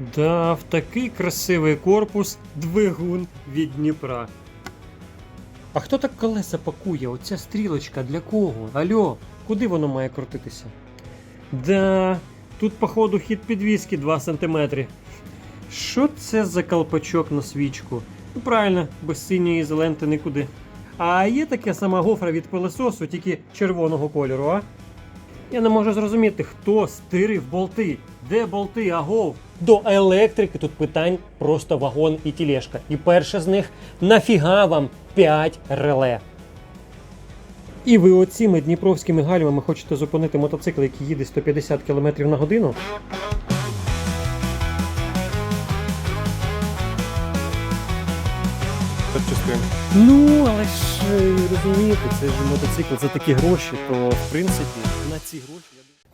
Да, в такий красивий корпус двигун від Дніпра. А хто так колеса пакує? Оця стрілочка для кого? Альо, куди воно має крутитися? Да, тут, походу, хід підвіски 2 см. Що це за колпачок на свічку? Ну правильно, без синьої ізоленти нікуди. А є таке сама гофра від пилососу, тільки червоного кольору, а? Я не можу зрозуміти, хто стирив болти. Де болти, агов? До електрики тут питань просто вагон і тілешка. І перше з них нафіга вам 5 реле. І ви оціми дніпровськими гальмами хочете зупинити мотоцикл, який їде 150 км на годину? Ну, але ж е, розумієте, це ж мотоцикл за такі гроші, то в принципі на ці гроші.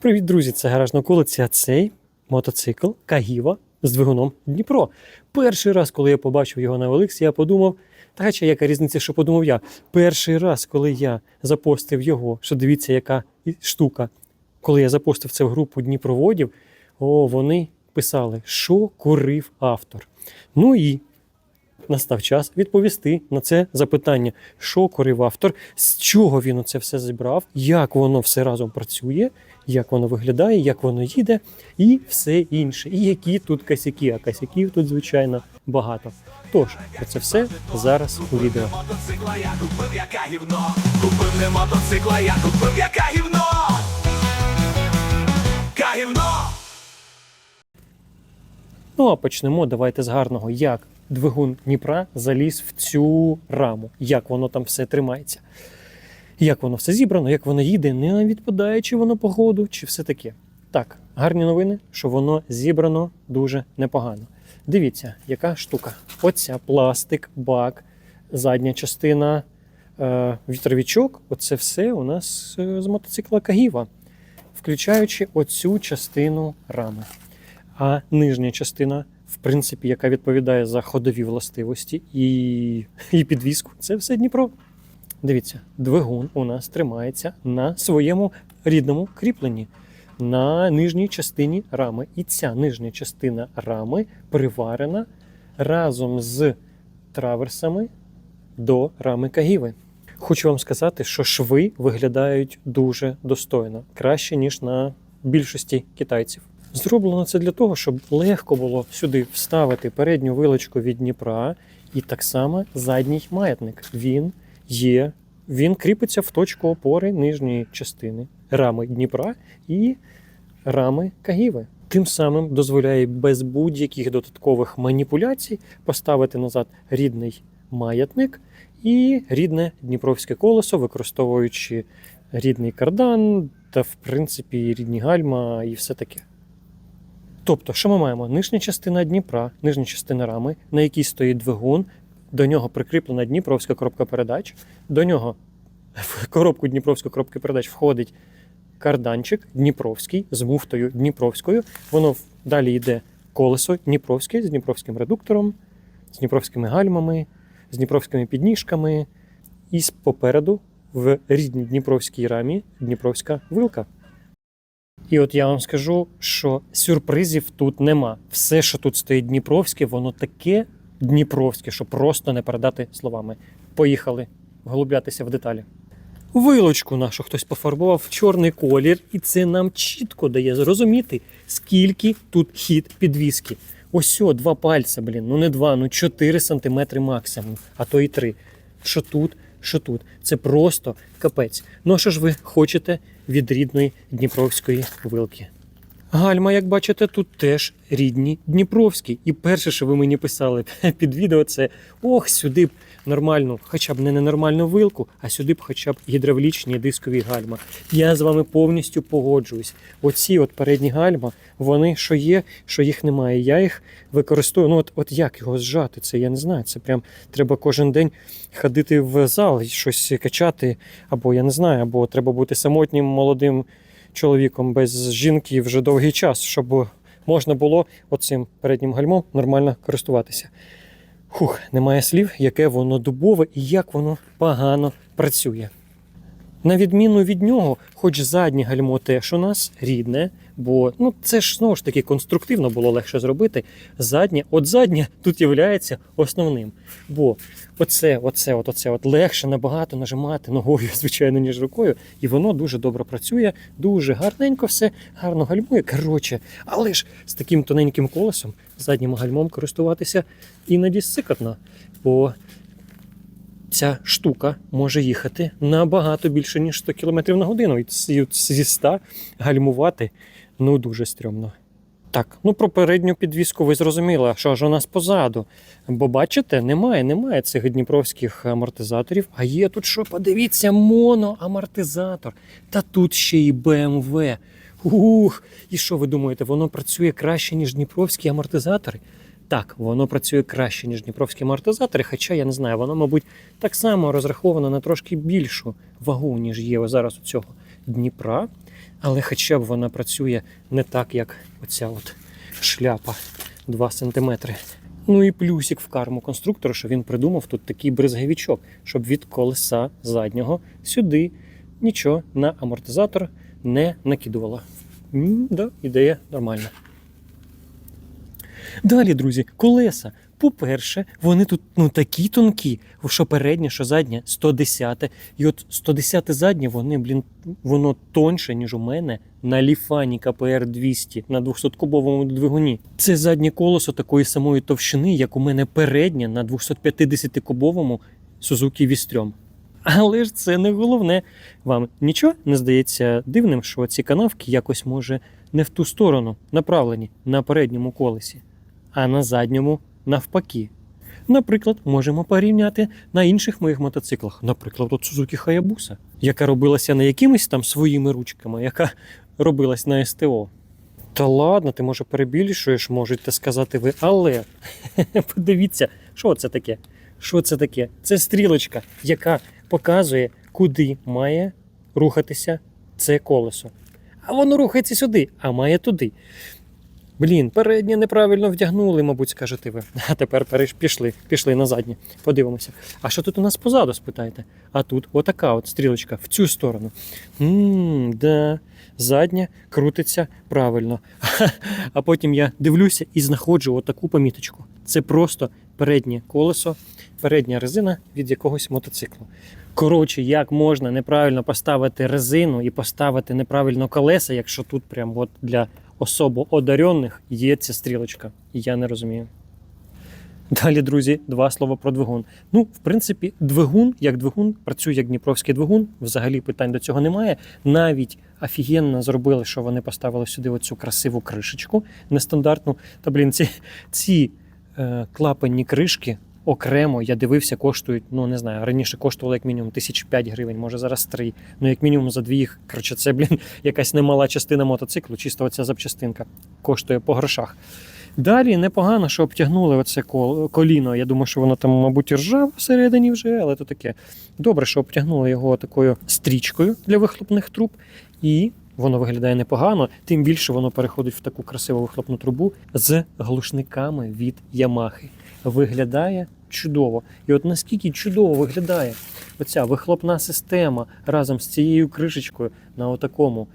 Привіт, друзі! Це гараж на околиці, а цей мотоцикл Кагіва з двигуном Дніпро. Перший раз, коли я побачив його на OLX, я подумав, та хоча яка різниця, що подумав я. Перший раз, коли я запостив його, що дивіться, яка штука. Коли я запостив це в групу Дніпроводів, о, вони писали, що курив автор. Ну і настав час відповісти на це запитання, що курив автор, з чого він оце все зібрав, як воно все разом працює, як воно виглядає, як воно їде, і все інше. І які тут косяки, а косяків тут, звичайно, багато. Тож, про це все зараз у відео. мотоцикла я купив, яка гівно. Купив не мотоцикла, я купив, яка гівно. Ка гівно. Ну а почнемо давайте з гарного, як двигун Дніпра заліз в цю раму, як воно там все тримається. Як воно все зібрано, як воно їде, не відпадає, чи воно погоду, чи все таке. Так, гарні новини, що воно зібрано дуже непогано. Дивіться, яка штука. Оця пластик, бак, задня частина, е, вітровічок. Оце все у нас е, з мотоцикла Кагіва, включаючи оцю частину рами. А нижня частина, в принципі, яка відповідає за ходові властивості і, і підвіску, це все Дніпро. Дивіться, двигун у нас тримається на своєму рідному кріпленні, на нижній частині рами. І ця нижня частина рами приварена разом з траверсами до рами Кагіви. Хочу вам сказати, що шви виглядають дуже достойно, краще, ніж на більшості китайців. Зроблено це для того, щоб легко було сюди вставити передню вилочку від Дніпра і так само задній маятник. Він є, він кріпиться в точку опори нижньої частини рами Дніпра і рами Кагіви. Тим самим дозволяє без будь-яких додаткових маніпуляцій поставити назад рідний маятник і рідне дніпровське колесо, використовуючи рідний кардан та, в принципі, рідні гальма і все таке. Тобто, що ми маємо? Нижня частина Дніпра, нижня частина рами, на якій стоїть двигун, до нього прикріплена Дніпровська коробка передач, до нього в коробку Дніпровської коробки передач входить карданчик Дніпровський з муфтою Дніпровською. Воно далі йде колесо Дніпровське з Дніпровським редуктором, з Дніпровськими гальмами, з Дніпровськими підніжками, і попереду в рідній Дніпровській рамі Дніпровська вилка. І от я вам скажу, що сюрпризів тут нема. Все, що тут стоїть Дніпровське, воно таке Дніпровське, що просто не передати словами. Поїхали вглублятися в деталі. Вилочку нашу хтось пофарбував в чорний колір, і це нам чітко дає зрозуміти, скільки тут хід підвіски. Ось о, два пальця, блін, ну не два, ну 4 сантиметри максимум, а то і три. Що тут, що тут. Це просто капець. Ну а що ж ви хочете від рідної дніпровської вилки? Гальма, як бачите, тут теж рідні Дніпровські. І перше, що ви мені писали під відео, це ох, сюди б нормальну, хоча б не ненормальну вилку, а сюди б хоча б гідравлічні дискові гальма. Я з вами повністю погоджуюсь. Оці от передні гальма, вони що є, що їх немає. Я їх використовую. Ну от, от як його зжати? Це я не знаю. Це прям треба кожен день ходити в зал і щось качати, або я не знаю, або треба бути самотнім молодим чоловіком без жінки вже довгий час, щоб можна було оцим переднім гальмом нормально користуватися. Хух, немає слів, яке воно дубове і як воно погано працює. На відміну від нього, хоч заднє гальмо теж у нас рідне, Бо ну це ж знову ж таки конструктивно було легше зробити. Заднє, от заднє тут є основним. Бо оце, оце, от оце, от легше набагато нажимати ногою, звичайно, ніж рукою, і воно дуже добре працює, дуже гарненько все, гарно гальмує. Коротше, але ж з таким тоненьким колесом, заднім гальмом користуватися іноді сикотно. Бо ця штука може їхати набагато більше, ніж 100 км на годину. І зі 100 гальмувати ну дуже стрьомно. Так, ну про передню підвіску ви зрозуміли, що ж у нас позаду? Бо бачите, немає, немає цих дніпровських амортизаторів. А є тут що? Подивіться, моноамортизатор. Та тут ще й BMW. Ух, і що ви думаєте, воно працює краще, ніж дніпровські амортизатори? Так, воно працює краще, ніж дніпровські амортизатори, хоча я не знаю, воно, мабуть, так само розраховано на трошки більшу вагу, ніж є зараз у цього Дніпра. Але хоча б вона працює не так, як оця от шляпа 2 см. Ну і плюсик в карму конструктору, що він придумав тут такий бризгавічок, щоб від колеса заднього сюди нічого на амортизатор не накидувало. М, да, ідея нормальна. Далі, друзі, колеса. По-перше, вони тут ну, такі тонкі, що переднє, що заднє 110. І от 110 заднє, вони, блін, воно тоньше, ніж у мене на ліфані КПР 200 на 200-кубовому двигуні. Це заднє колесо такої самої товщини, як у мене переднє на 250-кубовому Suzuki Вістрьом. Але ж це не головне. Вам нічого не здається дивним, що ці канавки якось може не в ту сторону направлені на передньому колесі, а на задньому навпаки. Наприклад, можемо порівняти на інших моїх мотоциклах, наприклад, от Suzuki Hayabusa, яка робилася не якимись там своїми ручками, яка робилась на СТО. Та ладно, ти може перебільшуєш, можете сказати ви, але подивіться, що це таке? Що це таке? Це стрілочка, яка показує, куди має рухатися це колесо. А воно рухається сюди, а має туди. Блін, переднє неправильно вдягнули, мабуть, скажете ви. А тепер пішли, пішли на заднє. Подивимося. А що тут у нас позаду, спитаєте? А тут отака от стрілочка в цю сторону. Ммм, да. Заднє крутиться правильно. А потім я дивлюся і знаходжу отаку поміточку. Це просто переднє колесо, передня резина від якогось мотоциклу. Коротше, як можна неправильно поставити резину і поставити неправильно колеса, якщо тут прям от для особо одарених є ця стрілочка. Я не розумію. Далі, друзі, два слова про двигун. Ну, в принципі, двигун, як двигун, працює як дніпровський двигун. Взагалі питань до цього немає. Навіть офігенно зробили, що вони поставили сюди оцю красиву кришечку нестандартну. Та блін, ці, ці е, клапанні кришки окремо, я дивився, коштують, ну не знаю, раніше коштувало як мінімум тисяч п'ять гривень, може зараз три. Ну, як мінімум за дві їх. Коротше, це, блін, якась немала частина мотоциклу, чисто оця запчастинка коштує по грошах. Далі непогано, що обтягнули оце коліно. Я думаю, що воно там, мабуть, і ржаве всередині вже, але то таке. Добре, що обтягнули його такою стрічкою для вихлопних труб, і воно виглядає непогано. Тим більше воно переходить в таку красиву вихлопну трубу з глушниками від Ямахи. Виглядає чудово. І от наскільки чудово виглядає оця вихлопна система разом з цією кришечкою на отакому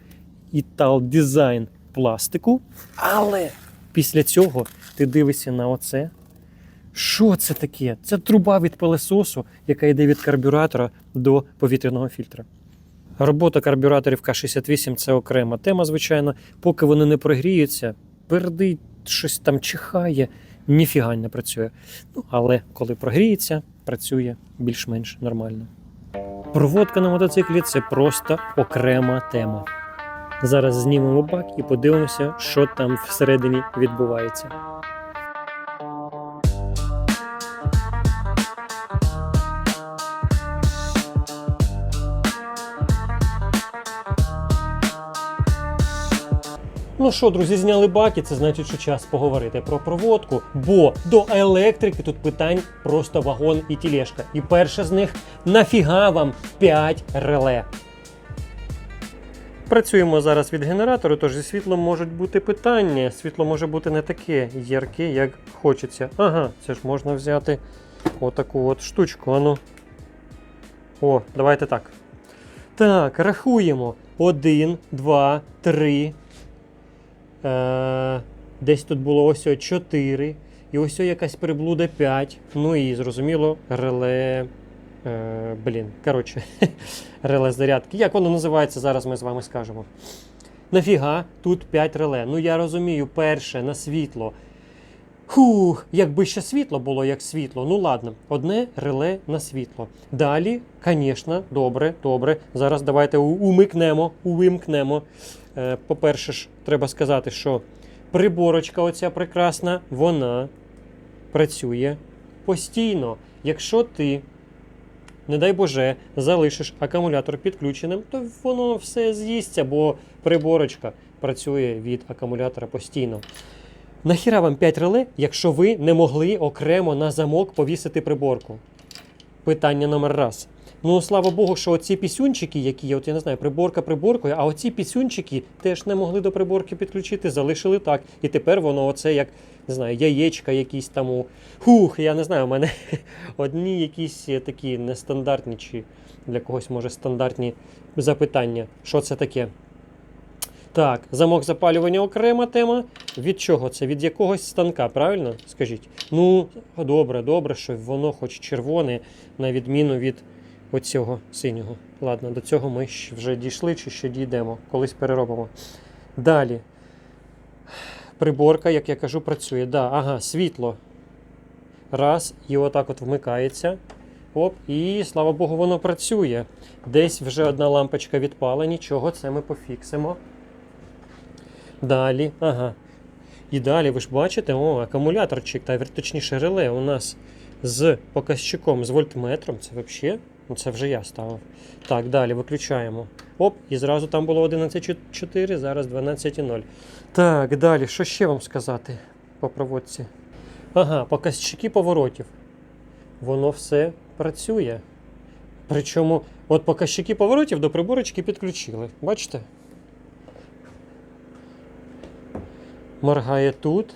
Ital Design пластику. Але після цього ти дивишся на оце. Що це таке? Це труба від пилесосу, яка йде від карбюратора до повітряного фільтра. Робота карбюраторів К-68 це окрема тема, звичайно. Поки вони не прогріються, пердить, щось там чихає, ніфіга не працює. Ну, але коли прогріється, працює більш-менш нормально. Проводка на мотоциклі це просто окрема тема. Зараз знімемо бак і подивимося, що там всередині відбувається. Ну що, друзі, зняли баки, це значить, що час поговорити про проводку. Бо до електрики тут питань просто вагон і тілешка. І перше з них нафіга вам 5 реле. Працюємо зараз від генератору, тож зі світлом можуть бути питання. Світло може бути не таке ярке, як хочеться. Ага, це ж можна взяти отаку от штучку. Ану. О, давайте так. Так, рахуємо. Один, два, три, десь тут було ось 4. І ось якась приблуда 5. Ну і зрозуміло, реле. Е, блін, коротше, реле зарядки. Як воно називається, зараз ми з вами скажемо. Нафіга тут 5 реле. Ну я розумію, перше на світло. Хух, якби ще світло було, як світло. Ну ладно, одне реле на світло. Далі, звісно, добре, добре. Зараз давайте умикнемо, увімкнемо. Е, по-перше ж, треба сказати, що приборочка оця прекрасна, вона працює постійно. Якщо ти, не дай Боже, залишиш акумулятор підключеним, то воно все з'їсться, бо приборочка працює від акумулятора постійно. Нахіра вам 5 реле, якщо ви не могли окремо на замок повісити приборку? Питання номер раз. Ну, слава Богу, що оці пісюнчики, які є, от я не знаю, приборка приборкою, а оці пісюнчики теж не могли до приборки підключити, залишили так. І тепер воно оце як, не знаю, яєчка якісь там у. Хух, я не знаю, у мене одні якісь такі нестандартні, чи для когось може стандартні запитання. Що це таке? Так, замок запалювання окрема тема. Від чого це? Від якогось станка, правильно? Скажіть. Ну, добре, добре, що воно хоч червоне, на відміну від оцього синього. Ладно, до цього ми вже дійшли чи ще дійдемо, колись переробимо. Далі. Приборка, як я кажу, працює. Да, ага, світло. Раз, і отак от вмикається. Оп, і слава Богу, воно працює. Десь вже одна лампочка відпала, нічого, це ми пофіксимо. Далі, ага. І далі, ви ж бачите, о, акумуляторчик, та точніше реле у нас з показчиком, з вольтметром. Це взагалі, це вже я ставив. Так, далі виключаємо. Оп, і зразу там було 11.4, зараз 12.0. Так, далі, що ще вам сказати по проводці? Ага, показчики поворотів. Воно все працює. Причому, от показчики поворотів до приборочки підключили. Бачите? Моргає тут,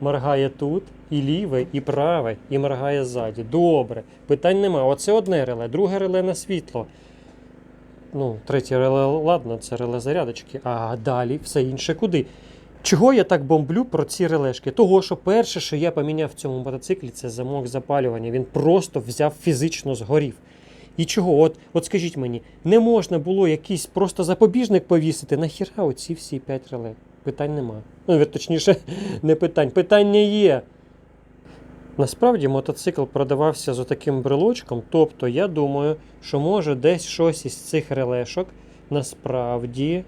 моргає тут, і ліве, і праве, і моргає ззаді. Добре. Питань нема. Оце одне реле, друге реле на світло. Ну, третє реле, ладно, це реле зарядочки. А далі все інше куди? Чого я так бомблю про ці релешки? Того, що перше, що я поміняв в цьому мотоциклі, це замок запалювання. Він просто взяв фізично згорів. І чого? От, от скажіть мені, не можна було якийсь просто запобіжник повісити? Нахіра оці всі п'ять реле? Питань нема. Ну, точніше, не питань. Питання є. Насправді мотоцикл продавався з отаким брелочком, тобто я думаю, що може десь щось із цих релешок насправді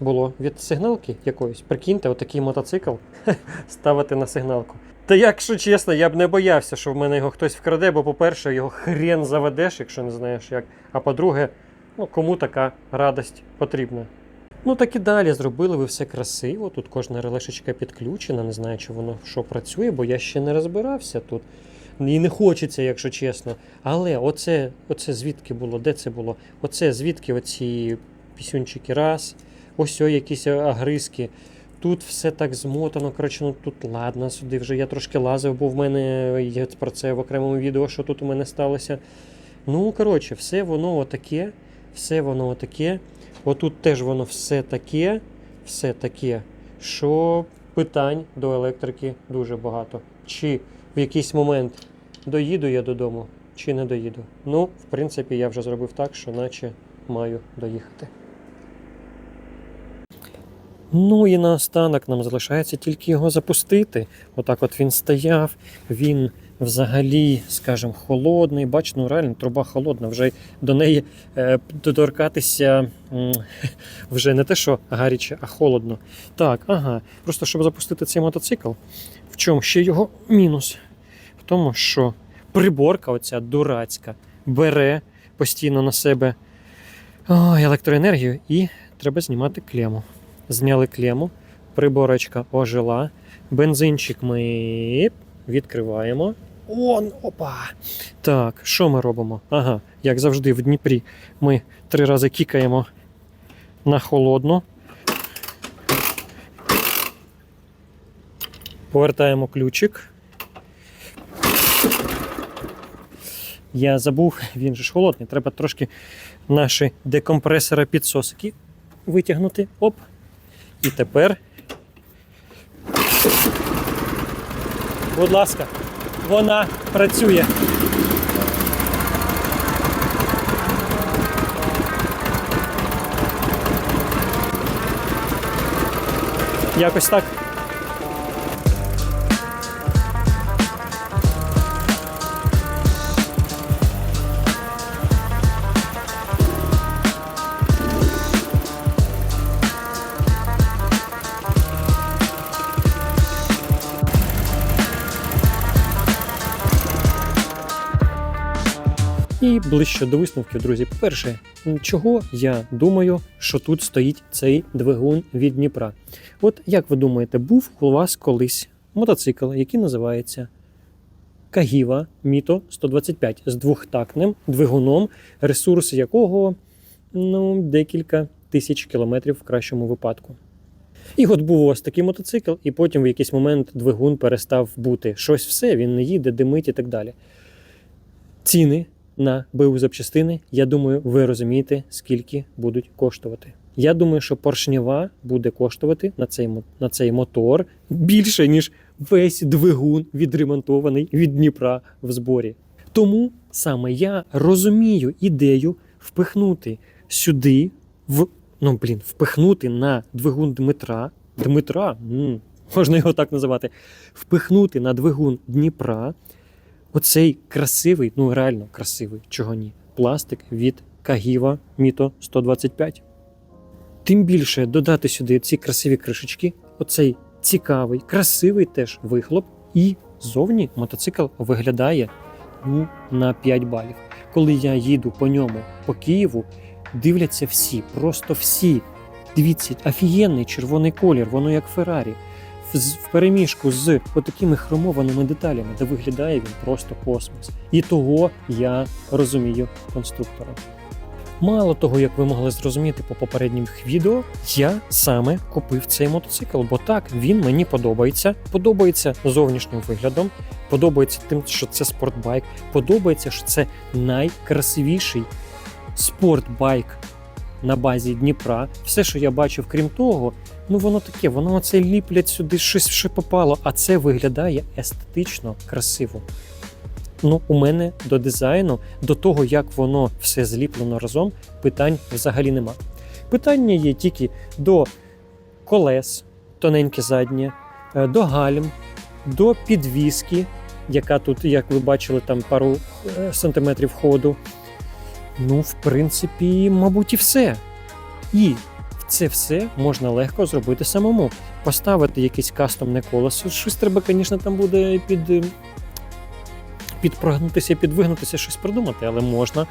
було від сигналки якоїсь. Прикиньте, отакий мотоцикл ставити на сигналку. Та якщо чесно, я б не боявся, що в мене його хтось вкраде, бо, по-перше, його хрен заведеш, якщо не знаєш як. А по-друге, ну кому така радость потрібна. Ну так і далі зробили ви все красиво. Тут кожна релешечка підключена. Не знаю, чи воно що працює, бо я ще не розбирався тут. І не хочеться, якщо чесно. Але оце, оце звідки було? Де це було? Оце звідки оці пісюнчики раз. Ось о, якісь агризки. Тут все так змотано. Коротше, ну тут ладно, сюди вже я трошки лазив, бо в мене є про це в окремому відео, що тут у мене сталося. Ну, коротше, все воно отаке, все воно отаке. Отут теж воно все таке, все таке, що питань до електрики дуже багато. Чи в якийсь момент доїду я додому, чи не доїду. Ну, в принципі, я вже зробив так, що наче маю доїхати. Ну і наостанок нам залишається тільки його запустити. Отак от він стояв, він взагалі, скажімо, холодний. Бач, ну реально труба холодна, вже до неї е, доторкатися вже не те, що гаряче, а холодно. Так, ага. Просто щоб запустити цей мотоцикл, в чому ще його мінус? В тому, що приборка, оця дурацька, бере постійно на себе ой, електроенергію і треба знімати клему. Зняли клему, приборочка ожила, бензинчик ми відкриваємо. Он, опа! Так, що ми робимо? Ага, як завжди, в Дніпрі ми три рази кікаємо на холодну. Повертаємо ключик. Я забув, він же ж холодний. Треба трошки наші декомпресора підсосики витягнути. Оп. І тепер. Будь ласка, вона працює. Якось так. І ближче до висновків, друзі. По-перше, чого я думаю, що тут стоїть цей двигун від Дніпра? От як ви думаєте, був у вас колись мотоцикл, який називається Кагіва Міто 125 з двохтактним двигуном, ресурс якого ну, декілька тисяч кілометрів в кращому випадку. І от був у вас такий мотоцикл, і потім в якийсь момент двигун перестав бути. Щось все, він не їде, димить і так далі. Ціни на БУ запчастини, я думаю, ви розумієте, скільки будуть коштувати. Я думаю, що поршнева буде коштувати на цей, на цей мотор більше, ніж весь двигун відремонтований від Дніпра в зборі. Тому саме я розумію ідею впихнути сюди, в, ну, блін, впихнути на двигун Дмитра. Дмитра, м, можна його так називати, впихнути на двигун Дніпра оцей красивий, ну реально красивий, чого ні, пластик від Кагіва Міто 125. Тим більше додати сюди ці красиві кришечки, оцей цікавий, красивий теж вихлоп, і зовні мотоцикл виглядає ну, на 5 балів. Коли я їду по ньому по Києву, дивляться всі, просто всі. Дивіться, офігенний червоний колір, воно як Феррарі. В, переміжку з отакими хромованими деталями, де виглядає він просто космос. І того я розумію конструктора. Мало того, як ви могли зрозуміти по попередніх відео, я саме купив цей мотоцикл, бо так він мені подобається. Подобається зовнішнім виглядом, подобається тим, що це спортбайк, подобається, що це найкрасивіший спортбайк на базі Дніпра. Все, що я бачив, крім того, ну воно таке, воно оце ліплять сюди, щось що попало, а це виглядає естетично красиво. Ну, у мене до дизайну, до того, як воно все зліплено разом, питань взагалі нема. Питання є тільки до колес, тоненьке заднє, е, до гальм, до підвіски, яка тут, як ви бачили, там пару е, сантиметрів ходу. Ну, в принципі, мабуть, і все. І це все можна легко зробити самому. Поставити якесь кастомне колесо. Щось треба, звісно, там буде під, е, підпрогнутися, підвигнутися, щось придумати, але можна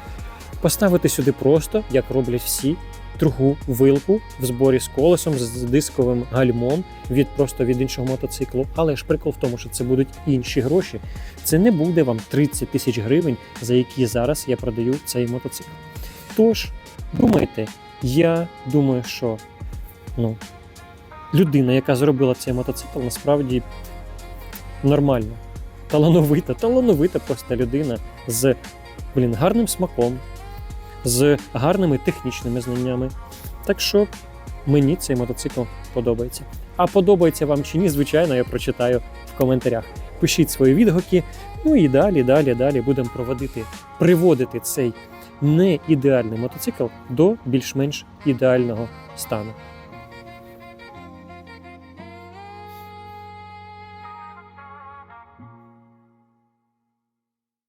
поставити сюди просто, як роблять всі, другу вилку в зборі з колесом, з дисковим гальмом від просто від іншого мотоциклу. Але ж прикол в тому, що це будуть інші гроші. Це не буде вам 30 тисяч гривень, за які зараз я продаю цей мотоцикл. Тож, думайте, я думаю, що ну, людина, яка зробила цей мотоцикл, насправді нормальна, талановита, талановита просто людина з блін, гарним смаком, з гарними технічними знаннями. Так що мені цей мотоцикл подобається. А подобається вам чи ні, звичайно, я прочитаю в коментарях. Пишіть свої відгуки. Ну і далі, далі, далі будемо проводити, приводити цей не ідеальний мотоцикл до більш-менш ідеального стану.